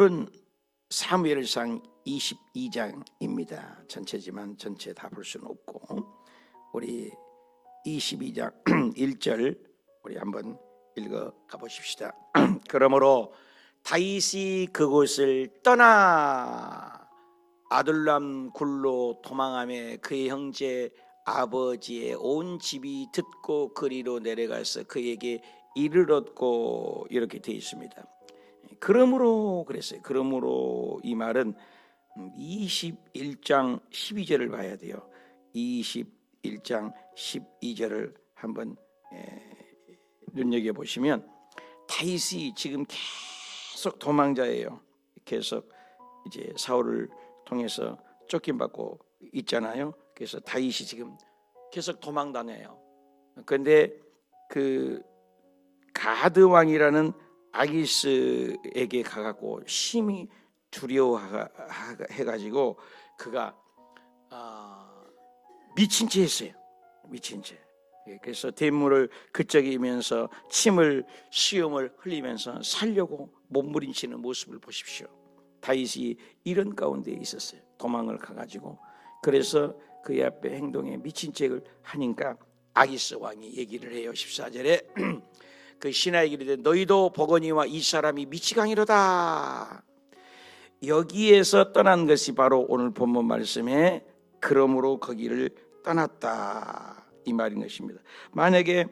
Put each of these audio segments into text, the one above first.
오늘은 사무엘상 22장입니다. 전체지만 전체 다 볼 수는 없고 우리 22장 1절 우리 한번 읽어 가보십시다. 그러므로 다윗이 그곳을 떠나 아둘람 굴로 도망하며 그의 형제 아버지의 온 집이 듣고 그리로 내려가서 그에게 이를 얻고 이렇게 되어 있습니다. 그러므로 그랬어요. 그러므로 이 말은 21장 12절을 봐야 돼요. 21장 12절을 한번 눈여겨 보시면 다윗이 지금 계속 도망자예요. 계속 이제 사울을 통해서 쫓김받고 있잖아요. 그래서 다윗이 지금 계속 도망 다녀요. 그런데 그 가드 왕이라는 아기스에게 가갖고 심히 두려워해가지고 그가 아, 미친 채 했어요. 미친 채. 예, 그래서 대물을 그적이면서 침을 수염을 흘리면서 살려고 몸부림치는 모습을 보십시오. 다윗이 이런 가운데 있었어요. 도망을 가가지고 그래서 그의 앞에 행동에 미친 척을 하니까 아기스 왕이 얘기를 해요. 14절에 그 신하에게 이르되 너희도 보거니와 이 사람이 미치광이로다. 여기에서 떠난 것이 바로 오늘 본문 말씀에 그러므로 거기를 떠났다 이 말인 것입니다. 만약에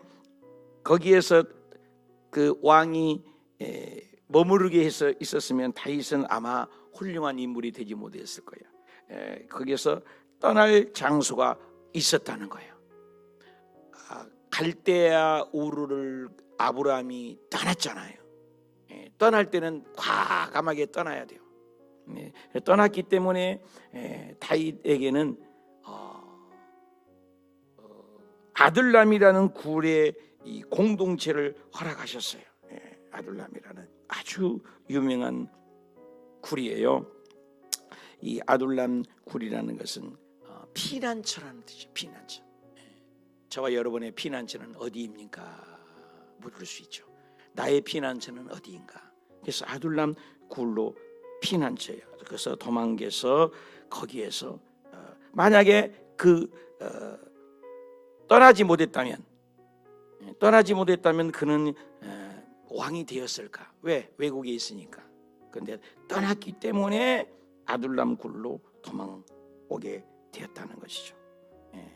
거기에서 그 왕이 에, 머무르게 해서 있었으면 다윗은 아마 훌륭한 인물이 되지 못했을 거예요. 에, 거기에서 떠날 장소가 있었다는 거예요. 아, 갈대아 우르를 아브라함이 떠났잖아요. 예, 떠날 때는 과감하게 떠나야 돼요. 예, 떠났기 때문에 예, 다윗에게는 어, 어, 아들람이라는 굴의 이 공동체를 허락하셨어요. 예, 아들람이라는 아주 유명한 굴이에요. 이 아둘람 굴이라는 것은 어, 피난처라는 뜻이죠. 피난처. 예, 저와 여러분의 피난처는 어디입니까? 물을 수 있죠. 나의 피난처는 어디인가? 그래서 아둘람 굴로 피난처예요. 그래서 도망개서 거기에서 어, 만약에 그 어, 떠나지 못했다면 예, 떠나지 못했다면 그는 어, 왕이 되었을까? 왜 외국에 있으니까. 그런데 떠났기 때문에 아둘람 굴로 도망 오게 되었다는 것이죠. 예.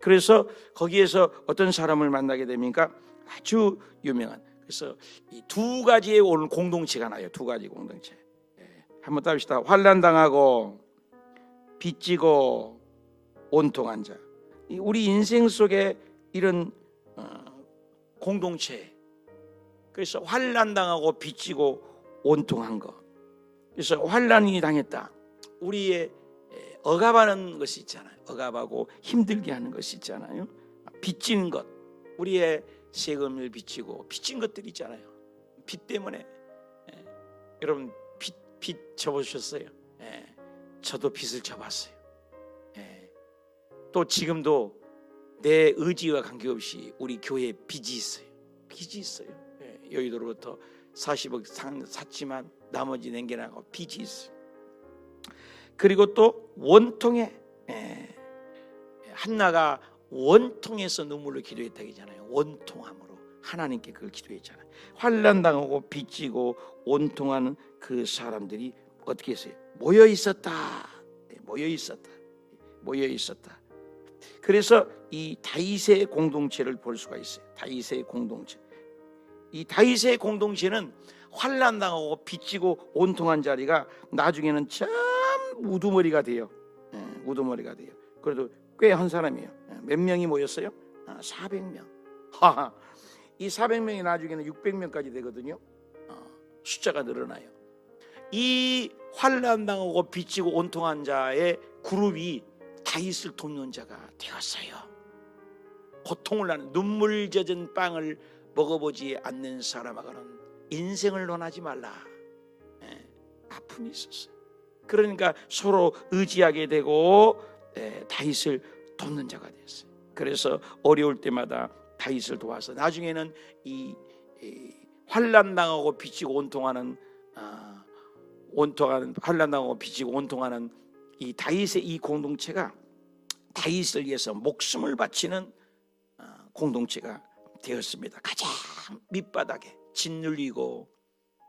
그래서 거기에서 어떤 사람을 만나게 됩니까? 아주 유명한 그래서 이 두 가지의 오늘 공동체가 나요. 두 가지 공동체. 예. 한번 따봅시다. 환란 당하고 빚지고 온통한 자. 우리 인생 속에 이런 어, 공동체. 그래서 환란 당하고 빚지고 온통한 거. 그래서 환란이 당했다. 우리의 억압하는 것이 있잖아요. 억압하고 힘들게 하는 것이 있잖아요. 빚지는 것. 우리의 세금을 빚지고 빚진 것들이 있잖아요. 빚 때문에 예. 여러분 빚, 빚 져보셨어요? 예. 저도 빚을 져봤어요. 예. 또 지금도 내 의지와 관계없이 우리 교회에 빚이 있어요. 빚이 있어요. 예. 여의도로부터 40억 상, 샀지만 나머지 남겨나고 빚이 있어요. 그리고 또 원통에 예. 한나가 원통에서 눈물로 기도했다기잖아요. 원통함으로 하나님께 그걸 기도했잖아요. 환란 당하고 빚지고 원통하는 그 사람들이 어떻게 했어요? 모여 있었다. 네, 모여 있었다. 모여 있었다. 그래서 이 다윗의 공동체를 볼 수가 있어요. 다윗의 공동체. 이 다윗의 공동체는 환란 당하고 빚지고 온통한 자리가 나중에는 참 우두머리가 돼요. 네, 우두머리가 돼요. 그래도 꽤 한 사람이에요. 몇 명이 모였어요? 400명. 하하. 이 400명이 나중에는 600명까지 되거든요. 어, 숫자가 늘어나요. 이 환란 당하고 빚지고 온통한 자의 그룹이 다윗을 돕는 자가 되었어요. 고통을 나는 눈물 젖은 빵을 먹어보지 않는 사람하고는 인생을 논하지 말라. 예, 아픔이 있었어요. 그러니까 서로 의지하게 되고 예, 다윗을 돕는 자가 됐어요. 그래서 어려울 때마다 다윗을 도와서 나중에는 이, 이 환란 당하고 빚지고 온통하는 아, 온통하는 환란 당하고 빚지고 온통하는 이 다윗의 이 공동체가 다윗을 위해서 목숨을 바치는 어, 공동체가 되었습니다. 가장 밑바닥에 짓눌리고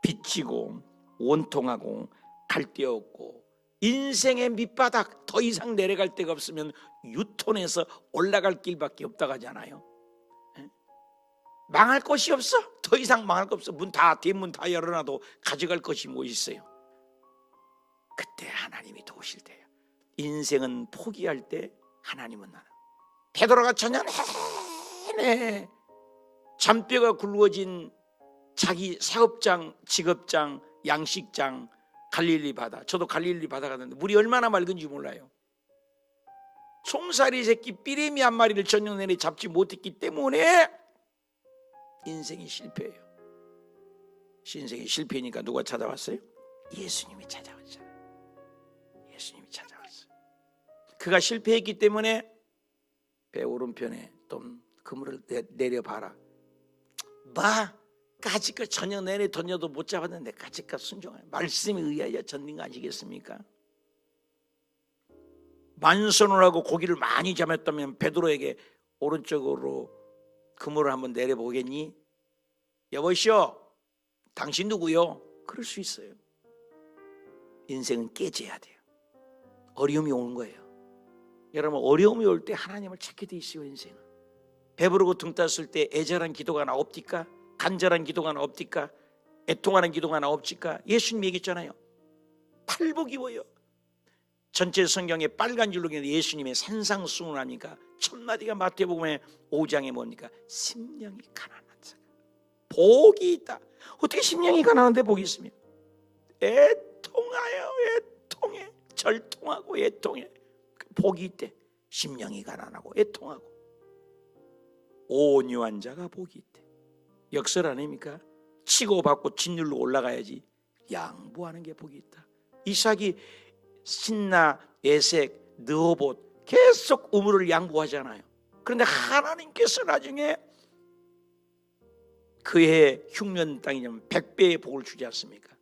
빚지고 원통하고 갈데없고 인생의 밑바닥 더 이상 내려갈 데가 없으면 유턴해서 올라갈 길밖에 없다고 하잖아요. 예? 망할 것이 없어. 더 이상 망할 것 없어. 문다 대문 다 열어놔도 가져갈 것이 뭐 있어요. 그때 하나님이 도우실 때예요. 인생은 포기할 때 하나님은 나는 베드로가 전혀 내내 잔뼈가 굵어진 자기 사업장, 직업장, 양식장 갈릴리 바다. 저도 갈릴리 바다 갔는데 물이 얼마나 맑은지 몰라요. 송사리 새끼 삐레미 한 마리를 저녁 내내 잡지 못했기 때문에 인생이 실패예요. 인생이 실패니까 누가 찾아왔어요? 예수님이 찾아왔잖아요. 예수님이 찾아왔어요. 그가 실패했기 때문에 배 오른편에 좀 그물을 내, 내려봐라. 봐. 까짓것 저녁 내내 던져도 못 잡았는데 까짓것 순종해. 말씀에 의하여 젓는 거 아니겠습니까? 만선을 하고 고기를 많이 잡았다면 베드로에게 오른쪽으로 그물을 한번 내려보겠니? 여보시오, 당신 누구요? 그럴 수 있어요. 인생은 깨져야 돼요. 어려움이 오는 거예요. 여러분 어려움이 올 때 하나님을 찾게 돼 있어요 인생은. 배부르고 등 땄을 때 애절한 기도가 나옵니까? 간절한 기도가 나옵니까? 애통하는 기도가 나옵니까? 예수님 얘기했잖아요. 팔복 입어요. 전체 성경에 빨간 줄로 긴 예수님의 산상수훈하니까 첫 마디가 마태복음의 5장에 뭡니까? 심령이 자가 복이 있다. 어떻게 심령이 가난한데 복이 있으며? 애통하여 애통해 절통하고 애통해 복이 있대. 심령이 가난하고 애통하고 온유한 자가 복이 있대. 역설 아닙니까? 치고 받고 짓눌러 올라가야지 양보하는 게 복이 있다. 이삭이 신나 에색 느호봇 계속 우물을 양보하잖아요. 그런데 하나님께서 나중에 그의 흉년 땅이냐면 백배의 복을 주지 않습니까?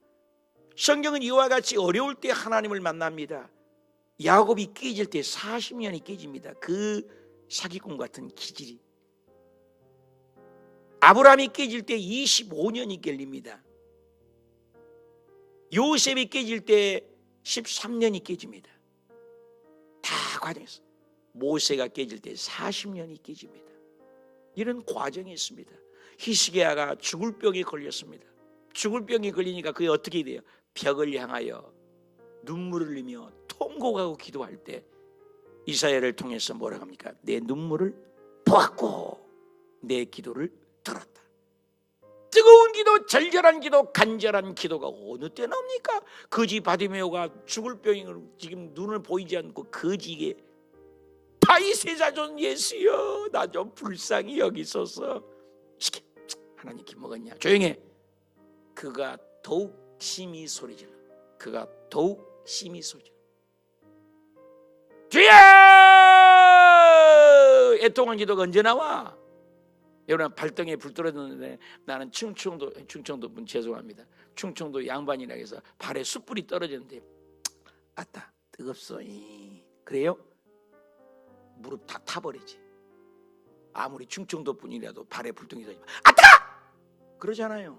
성경은 이와 같이 어려울 때 하나님을 만납니다. 야곱이 깨질 때 40년이 깨집니다. 그 사기꾼 같은 기질이. 아브라함이 깨질 때 25년이 깨립니다. 요셉이 깨질 때 13년이 깨집니다. 다 과정에서 모세가 깨질 때 40년이 깨집니다. 이런 과정이 있습니다. 히스기야가 죽을 병에 걸렸습니다. 죽을 병에 걸리니까 그게 어떻게 돼요? 벽을 향하여 눈물을 흘리며 통곡하고 기도할 때 이사야를 통해서 뭐라 합니까? 내 눈물을 보았고 내 기도를 들었다. 뜨거운 기도, 절절한 기도, 간절한 기도가 어느 때 나옵니까? 거지 바디메오가 죽을 병이 지금 눈을 보이지 않고 거지게 다이세 자존 예수여 나 좀 불쌍히 여기소서. 시켜. 하나님 김 먹었냐? 조용해. 그가 더욱 심히 소리질러. 그가 더욱 심히 소리질러. 주여! 애통한 기도가 언제 나와 여러분 발등에 불 떨어졌는데 나는 충청도 충청도 분 죄송합니다. 충청도 양반이라 해서 발에 숯불이 떨어졌는데 아따 뜨겁소. 이. 그래요? 무릎 다 타버리지. 아무리 충청도 분이라도 발에 불똥이 터지면 아따 그러잖아요.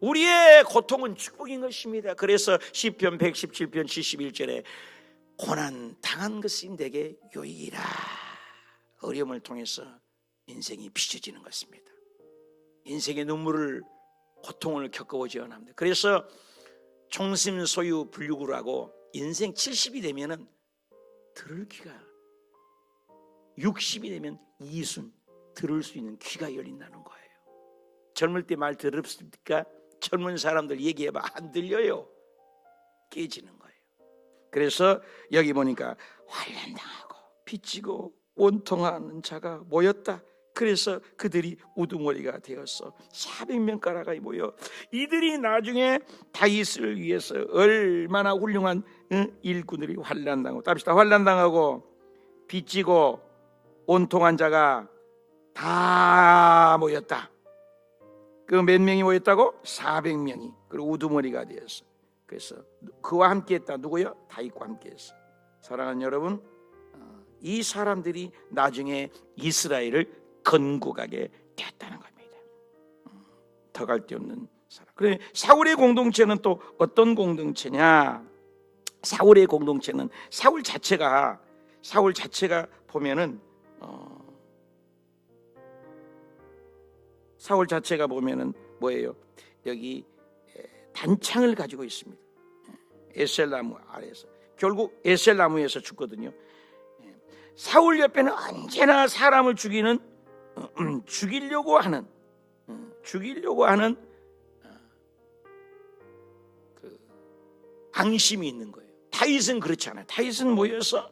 우리의 고통은 축복인 것입니다. 그래서 시편 117편 71절에 고난 당한 것인 내게 요이라 어려움을 통해서 인생이 비춰지는 것입니다. 인생의 눈물을 고통을 겪어보지 않습니다. 그래서 총심 소유 불육을 하고 인생 70이 되면은 들을 귀가 60이 되면 이순 들을 수 있는 귀가 열린다는 거예요. 젊을 때 말 들읍습니까? 젊은 사람들 얘기해봐 안 들려요. 깨지는 거예요. 그래서 여기 보니까 환란당하고 빚지고 원통하는 자가 모였다. 그래서 그들이 우두머리가 되었어. 400명 가라가 모여 이들이 나중에 다윗을 위해서 얼마나 훌륭한 응? 일꾼들이 환란당하고 답시다 환란당하고 빚지고 온통한 자가 다 모였다. 그 몇 명이 모였다고? 400명이. 그리고 우두머리가 되었어. 그래서 그와 함께했다. 누구요? 다윗과 함께했어. 사랑하는 여러분, 어, 이 사람들이 나중에 이스라엘을 건국하게 되었다는 겁니다. 음, 더갈 데 없는 사람. 그래 사울의 공동체는 또 어떤 공동체냐? 사울의 공동체는 사울 자체가 사울 자체가 보면은 어, 사울 자체가 보면은 뭐예요? 여기 에, 단창을 가지고 있습니다. 예, 에셀나무 아래에서 결국 에셀나무에서 죽거든요. 예, 사울 옆에는 언제나 사람을 죽이는 죽이려고 하는 음, 죽이려고 하는 어, 그 앙심이 있는 거예요. 다윗은 그렇지 않아요. 다윗은 모여서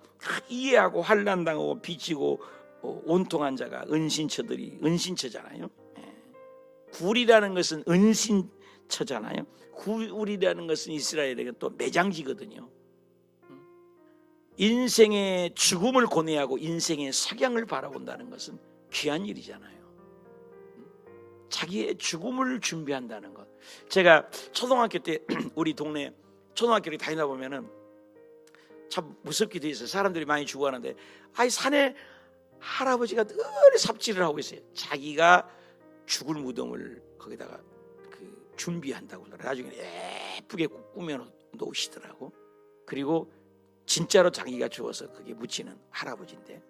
이해하고 환란당하고 비치고 어, 온통한 자가 은신처들이 은신처잖아요. 예. 굴이라는 것은 은신처잖아요. 굴이라는 것은 이스라엘에게 또 매장지거든요. 음. 인생의 죽음을 고뇌하고 인생의 석양을 바라본다는 것은 귀한 일이잖아요. 음. 자기의 죽음을 준비한다는 것. 제가 초등학교 때 우리 동네 초등학교를 다니다 보면은 참 무섭기도 했어요. 사람들이 많이 죽어가는데 아이 산에 할아버지가 늘 삽질을 하고 있어요. 자기가 죽을 무덤을 거기다가 그 준비한다고 나중에 예쁘게 꾸며 놓으시더라고. 그리고 진짜로 자기가 죽어서 그게 묻히는 할아버지인데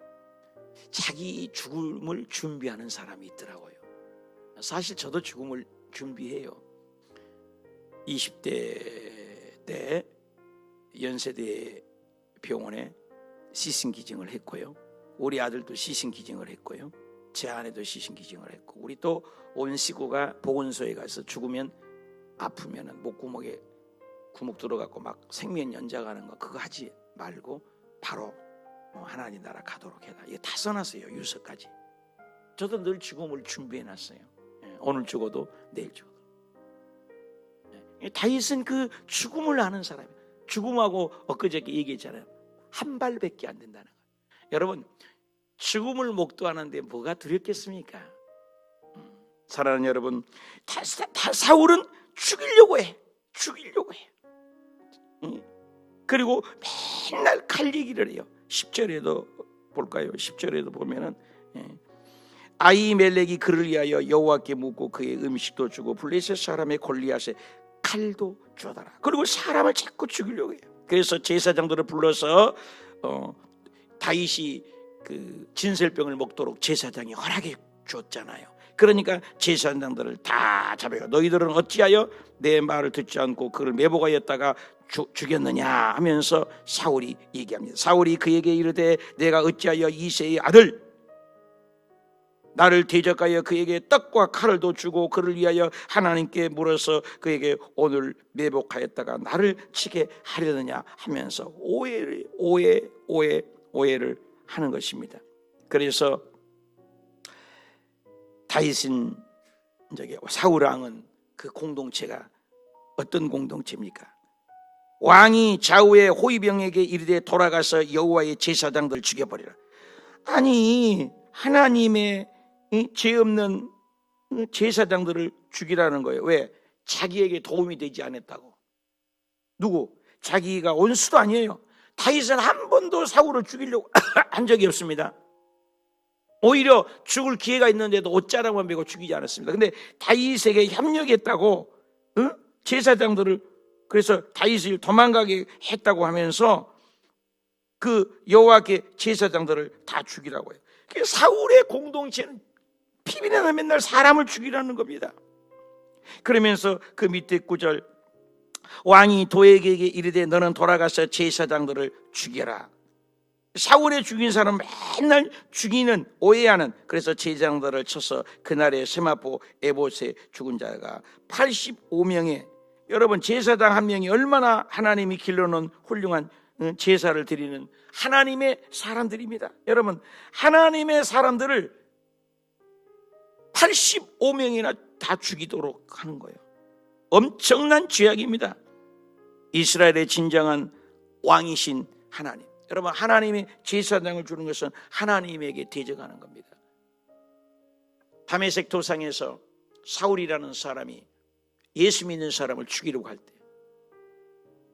자기 죽음을 준비하는 사람이 있더라고요. 사실 저도 죽음을 준비해요. 20대 때 연세대 병원에 시신 기증을 했고요. 우리 아들도 시신 기증을 했고요. 제 아내도 시신 기증을 했고 우리 또 온 식구가 보건소에 가서 죽으면 아프면은 목구멍에 구멍 들어갖고 막 생명 연장하는 거 그거 하지 말고 바로 어, 하나님 나라 가도록 해라. 이게 다 써놨어요 유서까지. 저도 늘 죽음을 준비해놨어요. 예, 오늘 죽어도 내일 죽어도. 예, 다윗은 그 죽음을 아는 사람이에요. 죽음하고 엊그저께 얘기했잖아요. 한 발밖에 안 된다는 거예요. 여러분 죽음을 목도하는데 뭐가 두렵겠습니까? 음, 사랑하는 여러분, 다, 다 사울은 죽이려고 해, 죽이려고 해. 음, 그리고 맨날 칼 얘기를 해요. 10절에도 볼까요? 10절에도 보면은 예. 아이멜렉이 그를 위하여 여호와께 묻고 그의 음식도 주고 블레셋 사람의 골리앗에 칼도 주어다라. 그리고 사람을 자꾸 죽이려고 해요. 그래서 제사장들을 불러서 어, 다윗이 그 진설병을 먹도록 제사장이 허락해 줬잖아요. 그러니까 제사장들을 다 잡아요. 너희들은 어찌하여 내 말을 듣지 않고 그를 매복하였다가 주, 죽였느냐 하면서 사울이 얘기합니다. 사울이 그에게 이르되 내가 어찌하여 이세의 아들 나를 대적하여 그에게 떡과 칼을 도 주고 그를 위하여 하나님께 물어서 그에게 오늘 매복하였다가 나를 치게 하려느냐 하면서 오해를 오해 오해 오해를 하는 것입니다. 그래서 다윗은 저기 사울 왕은 그 공동체가 어떤 공동체입니까? 왕이 좌우의 호위병에게 이르되 돌아가서 여호와의 제사장들 죽여버리라. 아니 하나님의 죄 없는 제사장들을 죽이라는 거예요. 왜? 자기에게 도움이 되지 않았다고. 누구? 자기가 원수도 아니에요. 다윗은 한 번도 사울을 죽이려고 한 적이 없습니다. 오히려 죽을 기회가 있는데도 옷자락만 베고 죽이지 않았습니다. 근데 다윗에게 협력했다고 응? 제사장들을 그래서 다윗을 도망가게 했다고 하면서 그 여호와께 제사장들을 다 죽이라고 해요. 사울의 공동체는 피비나나 맨날 사람을 죽이라는 겁니다. 그러면서 그 밑에 구절 왕이 도에게 이르되 너는 돌아가서 제사장들을 죽여라. 사울의 죽인 사람 맨날 죽이는 오해하는 그래서 제사장들을 쳐서 그날의 세마포 에봇에 죽은 자가 85명에 여러분 제사장 한 명이 얼마나 하나님이 길러놓은 훌륭한 제사를 드리는 하나님의 사람들입니다. 여러분 하나님의 사람들을 85명이나 다 죽이도록 하는 거예요. 엄청난 죄악입니다. 이스라엘의 진정한 왕이신 하나님. 여러분 하나님이 제사장을 주는 것은 하나님에게 대적하는 겁니다. 담에색 도상에서 사울이라는 사람이 예수 믿는 사람을 죽이려고 할 때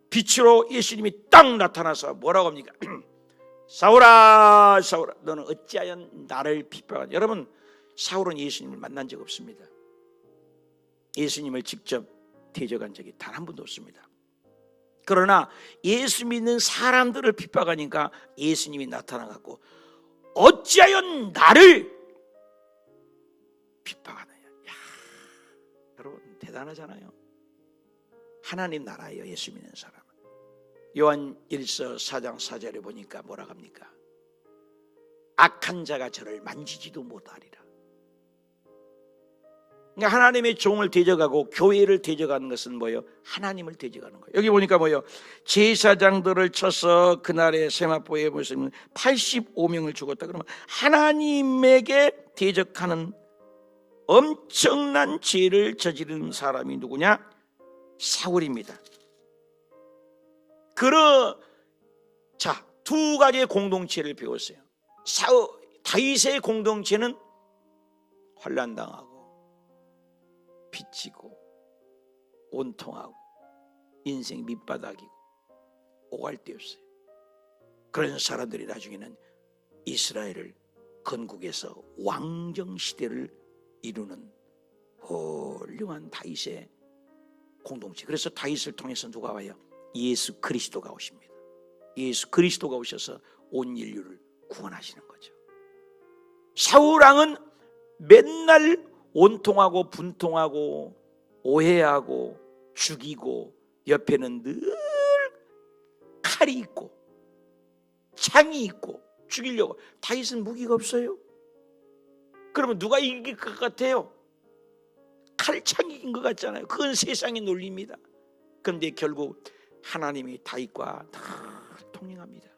빛으로 예수님이 딱 나타나서 뭐라고 합니까? 사울아 사울아 너는 어찌하여 나를 핍박하냐 여러분 사울은 예수님을 만난 적 없습니다 예수님을 직접 대적한 적이 단 한 번도 없습니다 그러나 예수 믿는 사람들을 핍박하니까 예수님이 나타나갖고 어찌하여 나를 핍박하느냐 야, 여러분 대단하잖아요 하나님 나라예요 예수 믿는 사람은 요한 1서 4장 4절에 보니까 뭐라 합니까? 악한 자가 저를 만지지도 못하리라. 그러니까 하나님의 종을 대적하고 교회를 대적하는 것은 뭐예요? 하나님을 대적하는 거예요. 여기 보니까 뭐예요? 제사장들을 쳐서 그날의 세마포에 보시면 85명을 죽었다. 그러면 하나님에게 대적하는 엄청난 죄를 저지른 사람이 누구냐? 사울입니다. 그러 자, 두 가지의 공동체를 배웠어요. 사울 다윗의 공동체는 환란 당하고 빚지고 온통하고 인생 밑바닥이고 오갈 데 없어요. 그런 사람들이 나중에는 이스라엘을 건국해서 왕정 시대를 이루는 훌륭한 다윗의 공동체. 그래서 다윗을 통해서 누가 와요? 예수 그리스도가 오십니다. 예수 그리스도가 오셔서 온 인류를 구원하시는 거죠. 사울 왕은 맨날 원통하고 분통하고 오해하고 죽이고 옆에는 늘 칼이 있고 창이 있고 죽이려고 다윗은 무기가 없어요. 그러면 누가 이길 것 같아요? 이긴 것 같잖아요. 그건 세상의 논리입니다. 그런데 결국 하나님이 다윗과 다 통행합니다.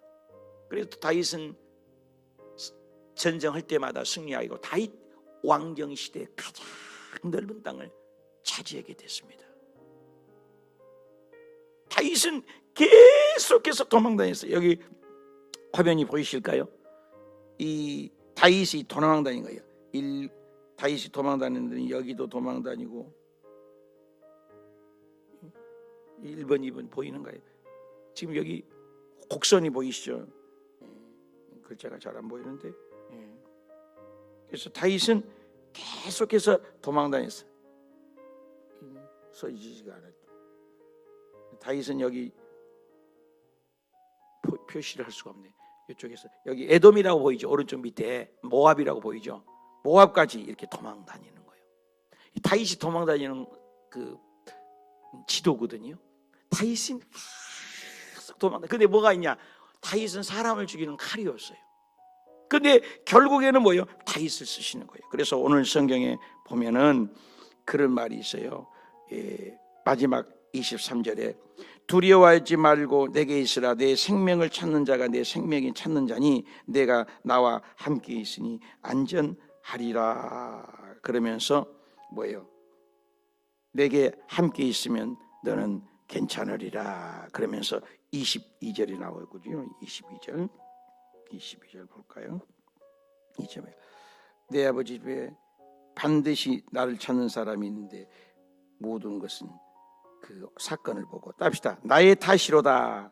그래서 다윗은 전쟁할 때마다 승리하고 다윗 왕정 시대 가장 넓은 땅을 차지하게 됐습니다. 다윗은 계속해서 도망다녔어요. 여기 화면이 보이실까요? 이 다윗이 도망다닌 거예요. 일 다윗이 도망다니는 여기도 도망다니고 1번, 2번 보이는 거예요. 지금 여기 곡선이 보이시죠? 예, 글자가 잘 안 보이는데. 예. 그래서 다윗은 계속해서 도망다녔어요. 음, 써지지가 않았죠. 다윗은 여기 표, 표시를 할 수가 없네. 이쪽에서 여기 에돔이라고 보이죠. 오른쪽 밑에 모압이라고 보이죠. 모압까지 이렇게 도망다니는 거예요. 이 다윗이 도망다니는 그 지도거든요. 다윗은 계속 도망다. 근데 뭐가 있냐? 다윗은 사람을 죽이는 칼이 없어요. 근데 결국에는 뭐예요? 다윗을 쓰시는 거예요. 그래서 오늘 성경에 보면은 그런 말이 있어요. 예, 마지막 23절에 두려워하지 말고 내게 있으라 내 생명을 찾는 자가 내 생명이 찾는 자니 내가 나와 함께 있으니 안전하리라 그러면서 뭐예요? 내게 함께 있으면 너는 괜찮으리라 그러면서 22절이 나오거든요. 22절 22절 볼까요? 2절에 내 아버지 집에 반드시 나를 찾는 사람이 있는데 모든 것은 그 사건을 보고 답시다. 나의 탓이로다.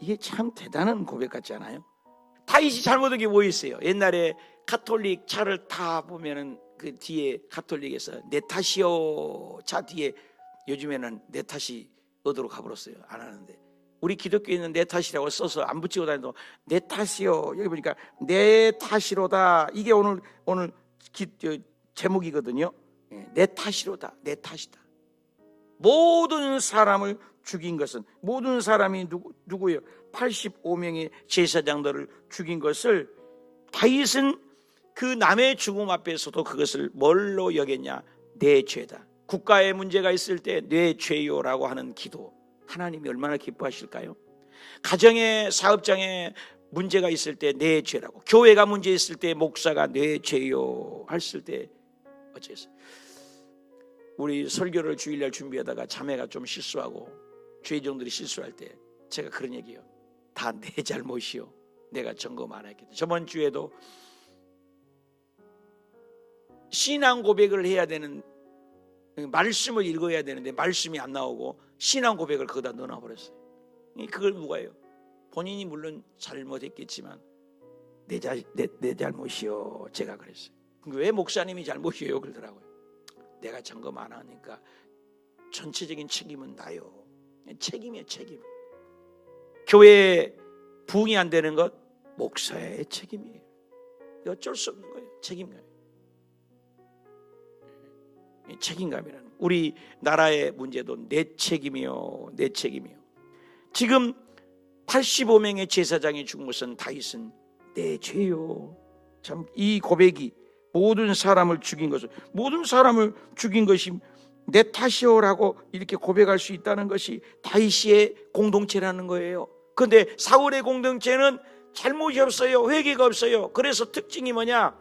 이게 참 대단한 고백 같지 않아요? 다윗이 잘못한 게 뭐 있어요? 옛날에 카톨릭 차를 타 보면은 그 뒤에 카톨릭에서 내 탓이요 차 뒤에 요즘에는 내 탓이 어디로 가버렸어요? 안 하는데 우리 기독교에는 내 탓이라고 써서 안 붙이고 다니도 내 탓이요 여기 보니까 내 탓이로다 이게 오늘 오늘 기, 저, 제목이거든요. 예, 내 탓이로다 내 탓이다. 모든 사람을 죽인 것은 모든 사람이 누구 누구요? 85명의 제사장들을 죽인 것을 다윗은 그 남의 죽음 앞에서도 그것을 뭘로 여겼냐? 내 죄다. 국가에 문제가 있을 때 내 죄요라고 하는 기도. 하나님이 얼마나 기뻐하실까요? 가정의 사업장에 문제가 있을 때 내 죄라고. 교회가 문제 있을 때 목사가 내 죄요 했을 때 어째서 우리 설교를 주일날 준비하다가 자매가 좀 실수하고 죄종들이 실수할 때 제가 그런 얘기요. 다 내 잘못이요. 내가 점검 안 때문에. 저번 주에도 신앙 고백을 해야 되는 말씀을 읽어야 되는데 말씀이 안 나오고 신앙 고백을 거기다 넣어놔 버렸어요. 그걸 누가 해요? 본인이 물론 잘못했겠지만 내, 자, 내, 내 잘못이요. 제가 그랬어요. 왜 목사님이 잘못이에요? 그러더라고요. 내가 점검 안 하니까 전체적인 책임은 나요. 책임이에요, 책임. 교회에 부응이 안 되는 것 목사의 책임이에요. 어쩔 수 없는 거예요. 책임감. 이 책임감이라는 우리 나라의 문제도 내 책임이요, 내 책임이요. 지금 85명의 제사장이 죽은 것은 다윗은 내 죄요. 참 이 고백이 모든 사람을 죽인 것을 모든 사람을 죽인 것이 내 탓이오라고 이렇게 고백할 수 있다는 것이 다윗의 공동체라는 거예요. 그런데 사울의 공동체는 잘못이 없어요. 회개가 없어요. 그래서 특징이 뭐냐?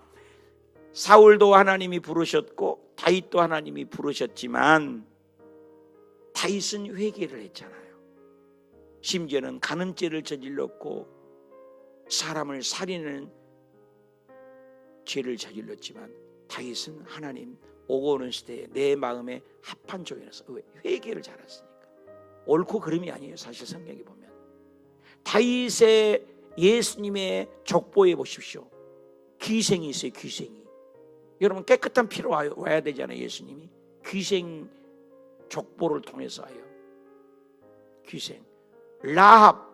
사울도 하나님이 부르셨고 다윗도 하나님이 부르셨지만 다윗은 회개를 했잖아요. 심지어는 간음죄를 저질렀고 사람을 살인하는 죄를 저질렀지만 다윗은 하나님 오고 오는 시대에 내 마음에 합한 종이라서 왜? 회개를 잘했으니까 옳고 그름이 아니에요 사실 성경에 보면 다윗의 예수님의 족보에 보십시오 귀생이 있어요 귀생이 여러분 깨끗한 피로 와야, 되잖아요 예수님이. 귀생 족보를 통해서 와요. 귀생. 라합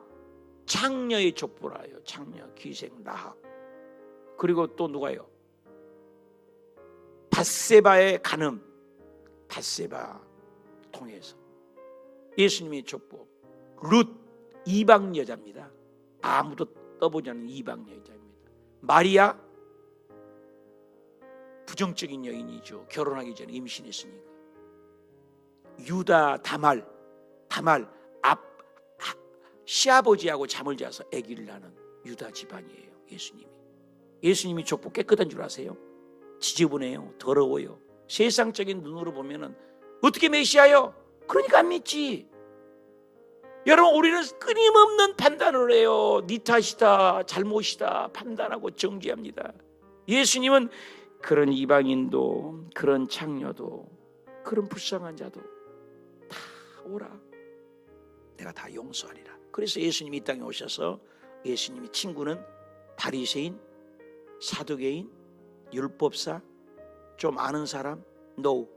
창녀의 족보라요 창녀 귀생 라합. 그리고 또 누가요? 바세바의 간음 바세바 통해서. 예수님의 족보. 룻 이방 여자입니다. 아무도 떠보지 않은 이방 여자입니다. 마리아 부정적인 여인이죠. 결혼하기 전에 임신했으니까. 유다 다말 다말 앞 아, 시아버지하고 잠을 자서 아기를 낳는 유다 집안이에요 예수님이. 예수님이 족보 깨끗한 줄 아세요? 지저분해요 더러워요. 세상적인 눈으로 보면은 어떻게 메시아요? 그러니까 안 믿지. 여러분 우리는 끊임없는 판단을 해요. 네 탓이다 잘못이다 판단하고 정지합니다. 예수님은 그런 이방인도 그런 창녀도 그런 불쌍한 자도 다 오라. 내가 다 용서하리라. 그래서 예수님이 이 땅에 오셔서 예수님이 친구는 바리새인 사두개인 율법사 좀 아는 사람 no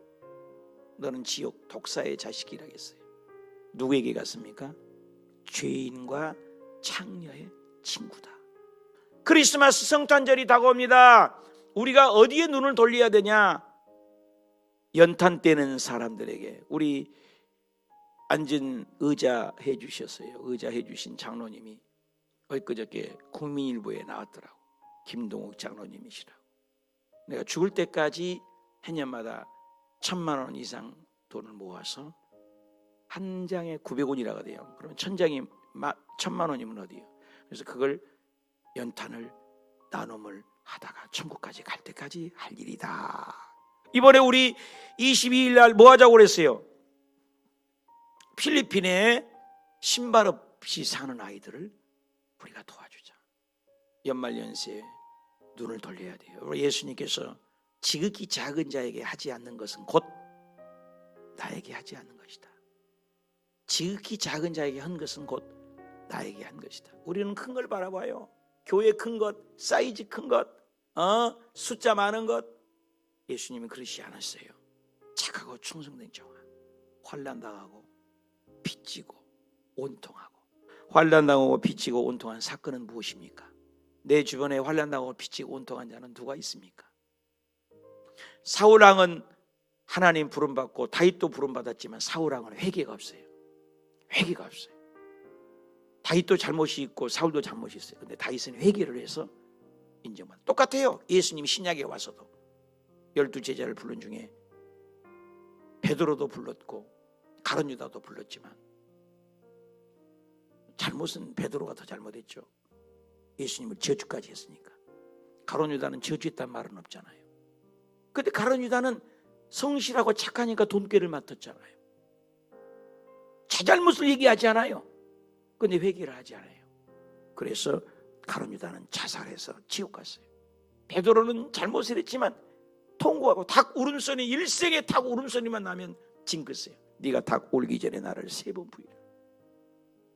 너는 지옥 독사의 자식이라 했어요. 누구에게 갔습니까? 죄인과 창녀의 친구다. 크리스마스 성탄절이 다가옵니다 우리가 어디에 눈을 돌려야 되냐? 연탄 떼는 사람들에게. 우리 앉은 의자 해 주셨어요. 의자 해 주신 장로님이 엊그저께 국민일보에 나왔더라고. 김동욱 장로님이시라고. 내가 죽을 때까지 해년마다 천만 원 이상 돈을 모아서 한 장에 900원이라고 돼요. 그러면 천 장이 마- 천만 원이면 어디요? 그래서 그걸 연탄을 나눔을 하다가 천국까지 갈 때까지 할 일이다. 이번에 우리 22일 날 뭐 하자고 그랬어요? 필리핀에 신발 없이 사는 아이들을 우리가 도와주자. 연말 연시에 눈을 돌려야 돼요. 예수님께서 지극히 작은 자에게 하지 않는 것은 곧 나에게 하지 않는 것이다. 지극히 작은 자에게 한 것은 곧 나에게 한 것이다. 우리는 큰 걸 바라봐요. 교회 큰 것, 사이즈 큰 것, 어? 숫자 많은 것. 예수님은 그러시 않았어요. 착하고 충성된 종아, 환난 당하고 빚지고 온통하고 환난 당하고 빚지고 온통한 사건은 무엇입니까? 내 주변에 환난 당하고 빚지고 온통한 자는 누가 있습니까? 사울 왕은 하나님 부름 받고 다윗도 부름 받았지만 사울 왕은 회개가 없어요. 회개가 없어요. 다윗도 잘못이 있고 사울도 잘못이 있어요. 근데 다윗은 회개를 해서 인정받. 똑같아요. 예수님이 신약에 와서도 열두 제자를 부른 중에 베드로도 불렀고 가론 유다도 불렀지만 잘못은 베드로가 더 잘못했죠. 예수님을 저주까지 했으니까. 가론 유다는 저주했단 말은 없잖아요. 근데 가론 유다는 성실하고 착하니까 돈꾀를 맡았잖아요. 제 잘못을 얘기하지 않아요. 근데 회개를 하지 않아요. 그래서 가론 유다는 자살해서 지옥 갔어요. 베드로는 잘못을 했지만 통곡하고 닭 울음소리 일생에 닭 울음소리만 나면 징긋해요. 네가 닭 울기 전에 나를 세 번 부인해.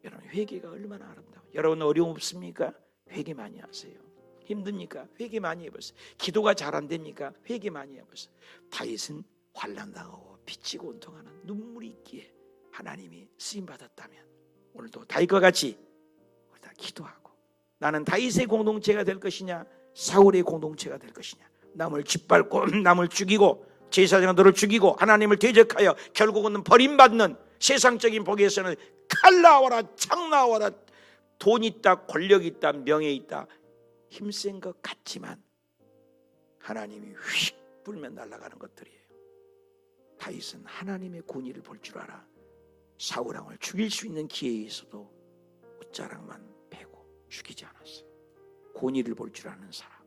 여러분 회개가 얼마나 아름다워. 여러분 어려움 없습니까? 회개 많이 하세요. 힘듭니까? 회개 많이 해보세요. 기도가 잘 안 됩니까? 회개 많이 해보세요. 다윗은 환난 당하고 비치고 온통하는 눈물이 있기에 하나님이 쓰임 받았다면 오늘도 다윗과 같이 다 기도하고 나는 다윗의 공동체가 될 것이냐 사울의 공동체가 될 것이냐 남을 짓밟고 남을 죽이고 제사장들을 죽이고 하나님을 대적하여 결국은 버림받는 세상적인 보기에서는 칼 나와라 창 나와라 돈 있다 권력 있다 명예 있다 힘센 것 같지만 하나님이 휙 불면 날아가는 것들이에요. 다윗은 하나님의 권위를 볼 줄 알아 사울 왕을 죽일 수 있는 기회에 있어도 옷자락만 베고 죽이지 않았어요. 권위를 볼 줄 아는 사람.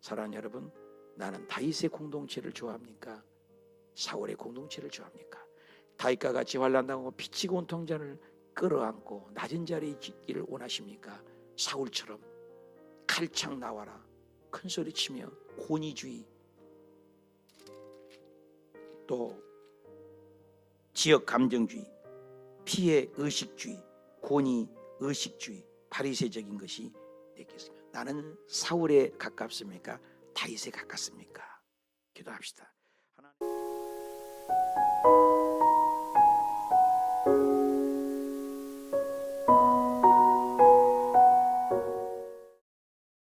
사랑하는 여러분, 나는 다윗의 공동체를 좋아합니까? 사울의 공동체를 좋아합니까? 다윗과 같이 환란당하고 피치고 온 통자를 끌어안고 낮은 자리에 있기를 원하십니까? 사울처럼 칼창 나와라 큰 소리 치며 권위주의 또 지역 감정주의 피해 의식주의 권위 의식주의 바리새적인 것이 되겠습니다. 나는 사울에 가깝습니까? 다윗에 가깝습니까? 기도합시다. 하나님.